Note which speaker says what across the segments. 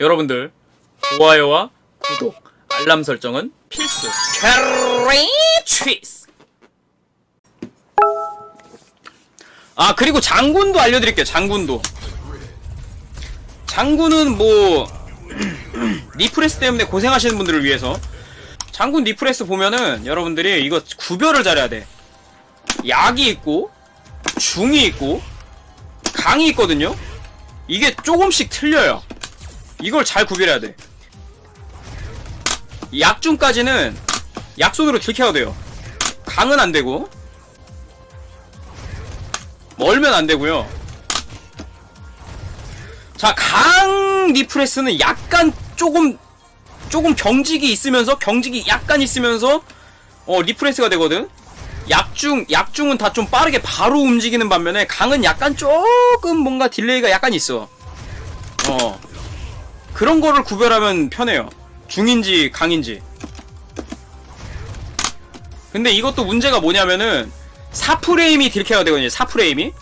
Speaker 1: 여러분들 좋아요와 구독, 알람 설정은 필수. 캐리 치스. 아 그리고 장군도 알려드릴게요. 장군도. 장군은 뭐 리프레스 때문에 고생하시는 분들을 위해서 장군 리프레스 보면은 여러분들이 이거 구별을 잘해야 돼. 약이 있고 중이 있고 강이 있거든요. 이게 조금씩 틀려요. 이걸 잘 구별해야 돼. 약중까지는 약손으로 들켜야 돼요. 강은 안 되고 멀면 안 되고요. 자, 강 리프레스는 약간 조금 조금 경직이 있으면서 경직이 약간 있으면서 어 리프레스가 되거든. 약중 약중은 다 좀 빠르게 바로 움직이는 반면에 강은 약간 조금 뭔가 딜레이가 약간 있어. 어 그런 거를 구별하면 편해요. 중인지 강인지. 근데 이것도 문제가 뭐냐면은 4프레임이 딜캐가 되거든요. 4프레임이.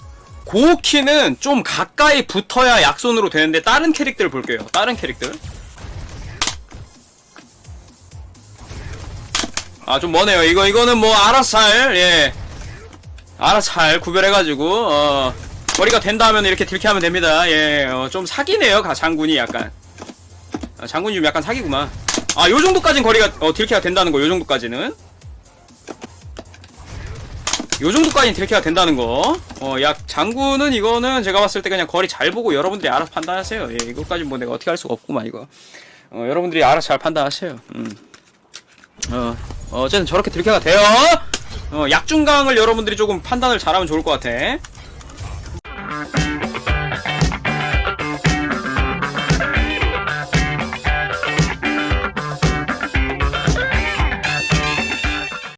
Speaker 1: 그 키는 좀 가까이 붙어야 약손으로 되는데 다른 캐릭터를 볼게요. 다른 캐릭터. 아 좀 머네요. 이거 이거는 뭐 알아서 잘 예. 알아서 잘 구별해가지고 어 거리가 된다 하면 이렇게 딜캐하면 됩니다. 예. 어, 좀 사기네요. 가 장군이 약간. 아, 장군이 좀 약간 사기구만. 아, 요 정도까진 거리가, 어, 딜캐가 된다는 거, 요 정도까지는. 요 정도까지는 딜캐가 된다는 거. 어, 약, 장군은 이거는 제가 봤을 때 그냥 거리 잘 보고 여러분들이 알아서 판단하세요. 예, 이거까지 뭐 내가 어떻게 할 수가 없구만, 이거. 어, 여러분들이 알아서 잘 판단하세요. 음. 어, 어쨌든 저렇게 딜캐가 돼요! 어, 약중강을 여러분들이 조금 판단을 잘하면 좋을 것 같아.